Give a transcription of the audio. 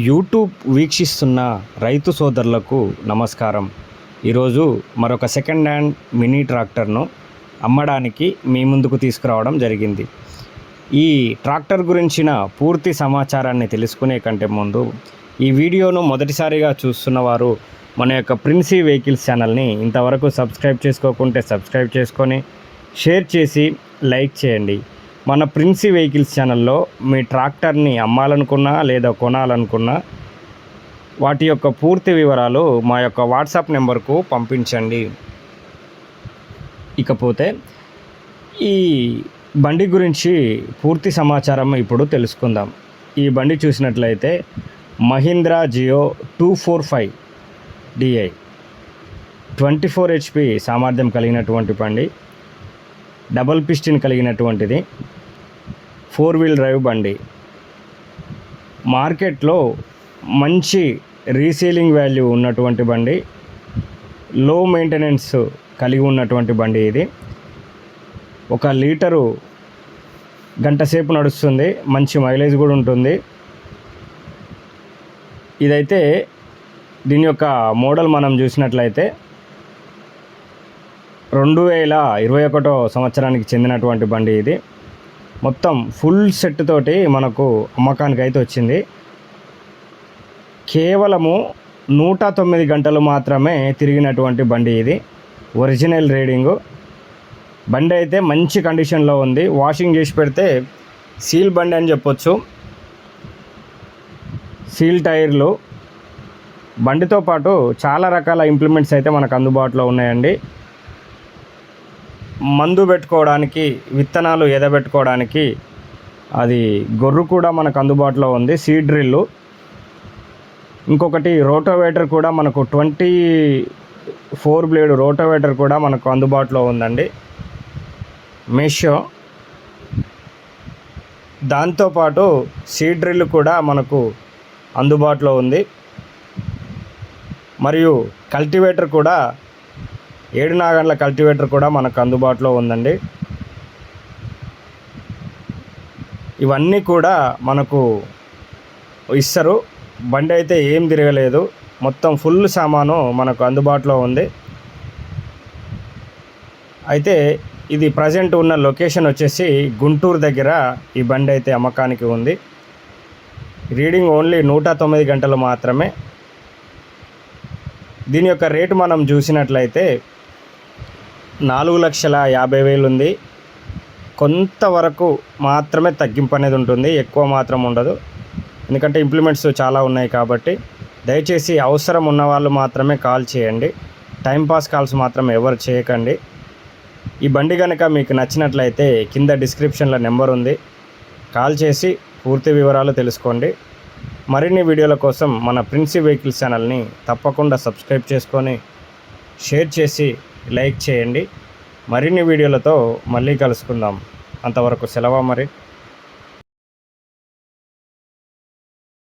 YouTube వీక్షిస్తున్న రైతు సోదరులకు నమస్కారం. ఈరోజు మరొక సెకండ్ హ్యాండ్ మినీ ట్రాక్టర్ను అమ్మడానికి మీ ముందుకు తీసుకురావడం జరిగింది. ఈ ట్రాక్టర్ గురించిన పూర్తి సమాచారాన్ని తెలుసుకునే కంటే ముందు ఈ వీడియోను మొదటిసారిగా చూస్తున్న వారు మన యొక్క ప్రిన్సీ వెహికల్స్ ఛానల్ని ఇంతవరకు సబ్స్క్రైబ్ చేసుకోకుంటే సబ్స్క్రైబ్ చేసుకొని షేర్ చేసి లైక్ చేయండి. మన ప్రిన్సీ వెహికల్స్ ఛానల్లో మీ ట్రాక్టర్ని అమ్మాలనుకున్నా లేదా కొనాలనుకున్నా వాటి యొక్క పూర్తి వివరాలు మా యొక్క వాట్సాప్ నెంబర్కు పంపించండి. ఇకపోతే ఈ బండి గురించి పూర్తి సమాచారం ఇప్పుడు తెలుసుకుందాం. ఈ బండి చూసినట్లయితే Mahindra Jivo two four five DI. Twenty four HP సామర్థ్యం కలిగినటువంటి బండి. డబల్ పిస్టిన్ కలిగినటువంటిది. ఫోర్ వీల్ డ్రైవ్ బండి. మార్కెట్లో మంచి రీసేలింగ్ వాల్యూ ఉన్నటువంటి బండి. లో మెయింటెనెన్స్ కలిగి ఉన్నటువంటి బండి ఇది. ఒక లీటరు గంట సేపు నడుస్తుంది. మంచి మైలేజ్ కూడా ఉంటుంది. ఇదైతే దీని యొక్క మోడల్ మనం చూసినట్లయితే రెండు వేల ఇరవై ఒకటో సంవత్సరానికి చెందినటువంటి బండి ఇది. మొత్తం ఫుల్ సెట్ తోటి మనకు అమ్మకానికి అయితే వచ్చింది. కేవలము నూట తొమ్మిది గంటలు మాత్రమే తిరిగినటువంటి బండి ఇది. Original reading. బండి అయితే మంచి కండిషన్లో ఉంది. వాషింగ్ చేసి పెడితే సీల్ బండి అని చెప్పొచ్చు. సీల్ టైర్లు. బండితో పాటు చాలా రకాల ఇంప్లిమెంట్స్ అయితే మనకు అందుబాటులో ఉన్నాయండి. మందు పెట్టుకోవడానికి విత్తనాలు ఎదబెట్టుకోవడానికి అది గొర్రు కూడా మనకు అందుబాటులో ఉంది సీడ్ డ్రిల్లు. ఇంకొకటి రోటోవేటర్ కూడా మనకు ట్వంటీ ఫోర్ బ్లేడ్ రోటోవేటర్ కూడా మనకు అందుబాటులో ఉందండి. మెషో. దాంతోపాటు సీడ్ డ్రిల్ కూడా మనకు అందుబాటులో ఉంది. మరియు కల్టివేటర్ కూడా ఏడు నాగండ్ల కల్టివేటర్ కూడా మనకు అందుబాటులో ఉందండి. ఇవన్నీ కూడా మనకు ఇస్తారు. బండి అయితే ఏం తిరగలేదు. మొత్తం ఫుల్ సామాను మనకు అందుబాటులో ఉంది. అయితే ఇది ప్రజెంట్ ఉన్న లొకేషన్ వచ్చేసి గుంటూరు దగ్గర ఈ బండి అయితే అమ్మకానికి ఉంది. రీడింగ్ ఓన్లీ నూట తొమ్మిది గంటలు మాత్రమే. దీని యొక్క రేటు మనం చూసినట్లయితే నాలుగు లక్షల యాభై వేలు ఉంది. కొంతవరకు మాత్రమే తగ్గింపు అనేది ఉంటుంది. ఎక్కువ మాత్రం ఉండదు. ఎందుకంటే ఇంప్లిమెంట్స్ చాలా ఉన్నాయి కాబట్టి దయచేసి అవసరం ఉన్న వాళ్ళు మాత్రమే కాల్ చేయండి. టైంపాస్ కాల్స్ మాత్రం ఎవరు చేయకండి. ఈ బండి కనుక మీకు నచ్చినట్లయితే కింద డిస్క్రిప్షన్లో నెంబర్ ఉంది. కాల్ చేసి పూర్తి వివరాలు తెలుసుకోండి. మరిన్ని వీడియోల కోసం మన ప్రిన్సి వెహికల్స్ ఛానల్ని తప్పకుండా సబ్స్క్రైబ్ చేసుకొని షేర్ చేసి లైక్ చేయండి. మరిన్ని వీడియోలతో మళ్ళీ కలుసుకుందాం. అంతవరకు సెలవు మరి